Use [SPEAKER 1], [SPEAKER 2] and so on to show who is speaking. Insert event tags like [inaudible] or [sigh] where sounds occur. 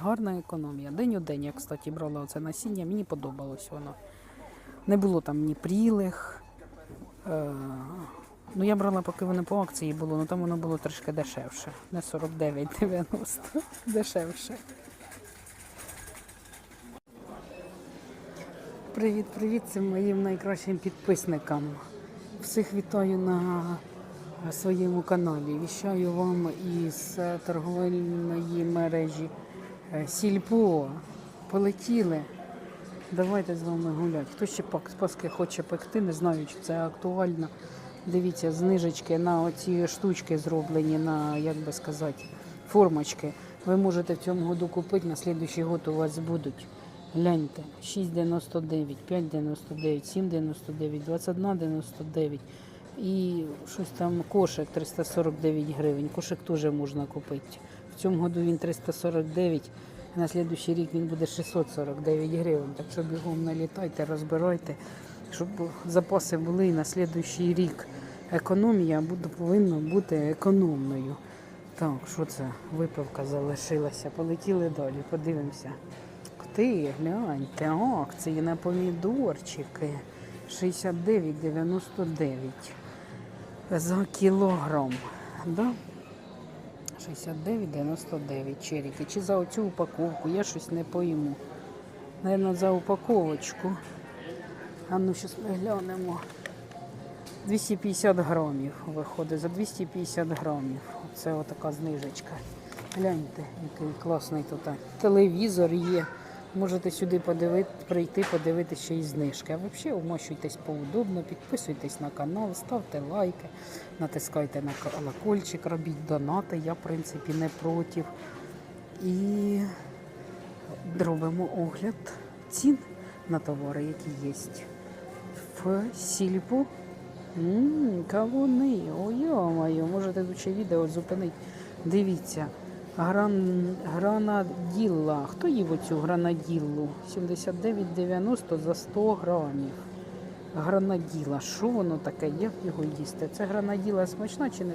[SPEAKER 1] Гарна економія. День у день я, кстати, брала оце насіння, мені подобалось воно. Не було там ні прілих. Е, ну, я брала, поки воно по акції було, ну там воно було трошки дешевше. Не 49,90, [laughs] дешевше. Привіт, привіт цим моїм найкращим підписникам. Всіх вітаю на своєму каналі. Віщаю вам із торговельної мережі е, Сільпо. Полетіли. Давайте з вами гуляти. Хто ще паски хоче пекти, не знаю, чи це актуально. Дивіться, знижечки на оці штучки зроблені, на, як би сказати, формочки. Ви можете в цьому году купити, на слідуючий год у вас будуть. Гляньте, 6,99, 5,99, 7,99, 21,99 і щось там кошик 349 гривень. Кошик теж можна купити. В цьому году він 349, а на слідуючий рік він буде 649 гривень. Так що бігом налітайте, розбирайте, щоб запаси були і на слідуючий рік. Економія буде, повинна бути економною. Так, що це? Випивка залишилася. Полетіли далі, подивимося. Ти, гляньте, акції на помідорчики 69,99 за кілограм. Да? 69,99 черіки. Чи за оцю упаковку? Я щось не пойму. Наверно, за упаковочку. А ну, зараз ми глянемо. 250 грамів виходить, за 250 грамів. Це отака знижечка. Гляньте, який класний тут телевізор є. Можете сюди подивити, прийти, подивитися ще й знижки. А взагалі вмощуйтесь поудобно, підписуйтесь на канал, ставте лайки, натискайте на колокольчик, робіть донати. Я, в принципі, не проти. І робимо огляд цін на товари, які є в сільпо. Ммм, кавуни, ой, йо-моє, можете тут ще відео зупинити. Дивіться, гран, гранаділла. Хто їв оцю гранаділлу? 79,90 за 100 грамів. Гранаділа. Що воно таке? Як його їсти? Це гранаділа смачна чи не